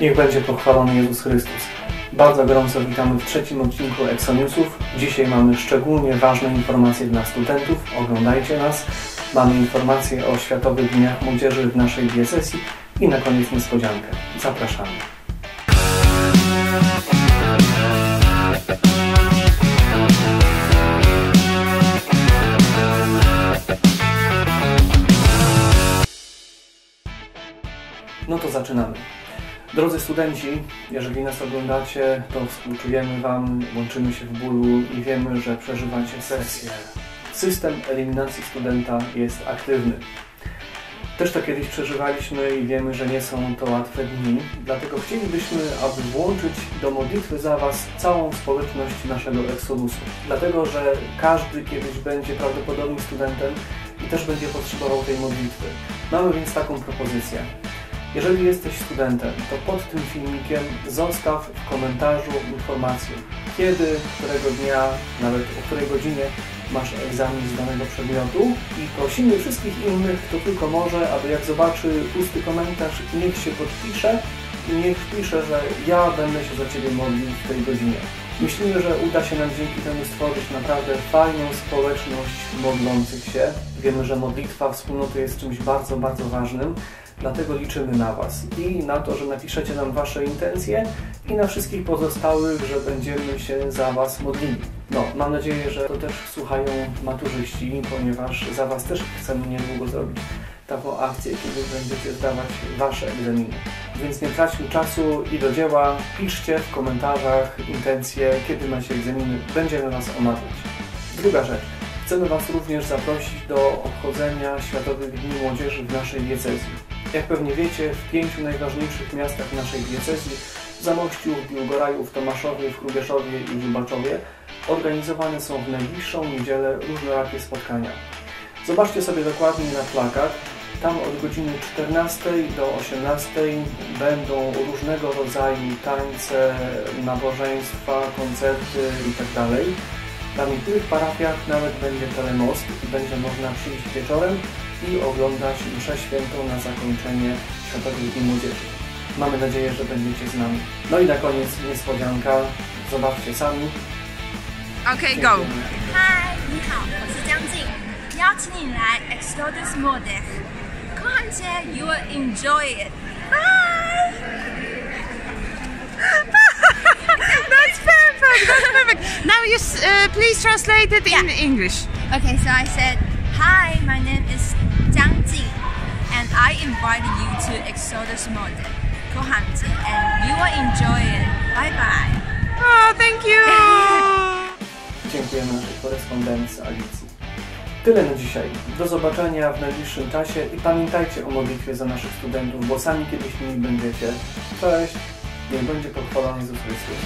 Niech będzie pochwalony Jezus Chrystus. Bardzo gorąco witamy w trzecim odcinku Exoniusów. Dzisiaj mamy szczególnie ważne informacje dla studentów. Oglądajcie nas. Mamy informacje o Światowych Dniach Młodzieży w naszej diecezji i na koniec niespodziankę. Zapraszamy. No to zaczynamy. Drodzy studenci, jeżeli nas oglądacie, to współczujemy Wam, łączymy się w bólu i wiemy, że przeżywacie sesję. System eliminacji studenta jest aktywny. Też to kiedyś przeżywaliśmy i wiemy, że nie są to łatwe dni, dlatego chcielibyśmy, aby włączyć do modlitwy za Was całą społeczność naszego Exodusu. Dlatego, że każdy kiedyś będzie prawdopodobnie studentem i też będzie potrzebował tej modlitwy. Mamy więc taką propozycję. Jeżeli jesteś studentem, to pod tym filmikiem zostaw w komentarzu informację, kiedy, którego dnia, nawet o której godzinie masz egzamin z danego przedmiotu i prosimy wszystkich innych, kto tylko może, aby jak zobaczy pusty komentarz, niech się podpisze niech wpisze, że ja będę się za Ciebie modlił w tej godzinie. Myślimy, że uda się nam dzięki temu stworzyć naprawdę fajną społeczność modlących się. Wiemy, że modlitwa wspólnoty jest czymś bardzo, bardzo ważnym. Dlatego liczymy na Was i na to, że napiszecie nam Wasze intencje i na wszystkich pozostałych, że będziemy się za Was modlili. No, mam nadzieję, że to też słuchają maturzyści, ponieważ za Was też chcemy niedługo zrobić taką akcję, kiedy będziecie zdawać Wasze egzaminy. Więc nie traćmy czasu i do dzieła. Piszcie w komentarzach intencje, kiedy macie egzaminy. Będziemy Was omawiać. Druga rzecz. Chcemy Was również zaprosić do obchodzenia Światowych Dni Młodzieży w naszej diecezji. Jak pewnie wiecie, w pięciu najważniejszych miastach naszej diecezji w Zamościu, w Biłgoraju, w Tomaszowie, w Krubieszowie i w Lubaczowie organizowane są w najbliższą niedzielę różnorakie spotkania. Zobaczcie sobie dokładnie na plakat. Tam od godziny 14 do 18 będą różnego rodzaju tańce, nabożeństwa, koncerty itd. Na niektórych parafiach nawet będzie telemost i będzie można przyjść wieczorem i oglądać mszę świętą na zakończenie Światowych Dni Młodzieży. Mamy nadzieję, że będziecie z nami. No i na koniec niespodzianka. Zobaczcie sami. Okay, go. Hi，你好，我是江静，邀请你来 Exodus Model。 content, you will enjoy it. Bye! That's perfect. That's perfect. Now you uh, please translate it yeah. in English. Okay, so I said, "Hi, my name is Jiang Ji, and I invite you to Exodus Mode, Kohanji, and you will enjoy it. Bye bye." Oh, thank you. Dziękujemy korespondencji Alicji. Tyle na dzisiaj. Do zobaczenia w najbliższym czasie i pamiętajcie o modlitwie za naszych studentów, bo sami kiedyś nimi będziecie. Cześć! Niech będzie pochwalony Jezus Chrystus.